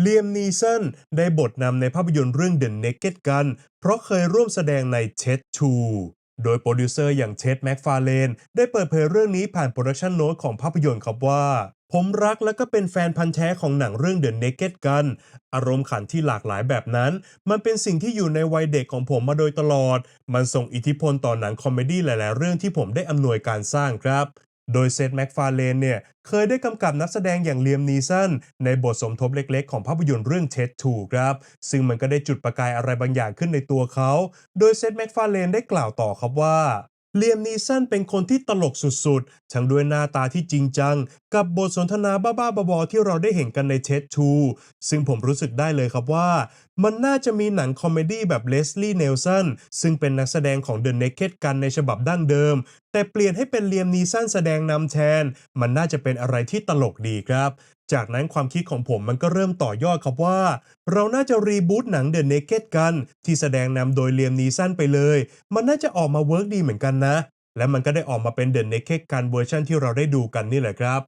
เลียมนีสันได้บทนำในภาพยนตร์เรื่อง The Naked Gun เพราะเคยร่วมแสดงในเ e ด2โดยโปรดิวเซอร์อย่างเชดแม็กฟาเลนได้เปิดเผยเรื่องนี้ผ่านโปรดักชันโน้ตของภาพยนตร์ครับว่า ผมรักและก็เป็นแฟนพันธ์แท้ของหนังเรื่อง The Naked Gun อารมณ์ขันที่หลากหลายแบบนั้น มันเป็นสิ่งที่อยู่ในวัยเด็กของผมมาโดยตลอด มันส่งอิทธิพลต่อหนังคอมเมดี้หลาย ๆ เรื่องที่ผมได้อำนวยการสร้างครับ โดยเซธแม็กฟาร์เลนเนี่ย เคยได้กำกับนักแสดงอย่างเลียมนีสันในบทสมทบเล็กๆ ของภาพยนตร์เรื่องเท็ดทูครับ ซึ่งมันก็ได้จุดประกายอะไรบางอย่างขึ้นในตัวเขา โดยเซธแม็กฟาร์เลนได้กล่าวต่อครับว่า เลียมนีสันเป็นคนที่ตลกสุดๆ ทั้งด้วยหน้าตาที่จริงจัง กับบทสนทนาบ้าๆบอๆที่เราได้เห็นกันในเท็ดทูซึ่งผมรู้สึกได้เลยครับว่า มันน่าจะมีหนังคอมเมดี้แบบเลสลี่เนลสันซึ่งเป็นนักแสดงของ The Naked กันในฉบับดั้งเดิม แต่เปลี่ยนให้เป็นเลียมนีสันแสดงนำแทน มันน่าจะเป็นอะไรที่ตลกดีครับ จากนั้นความคิดของผมมันก็เริ่มต่อยอดครับว่า เราน่าจะรีบูตหนัง The Naked กัน ที่แสดงนำโดยเลียมนีสันไปเลย มันน่าจะออกมาเวิร์กดีเหมือนกันนะ และมันก็ได้ออกมาเป็น The Naked กันเวอร์ชันที่เราได้ดูกันนี่แหละครับ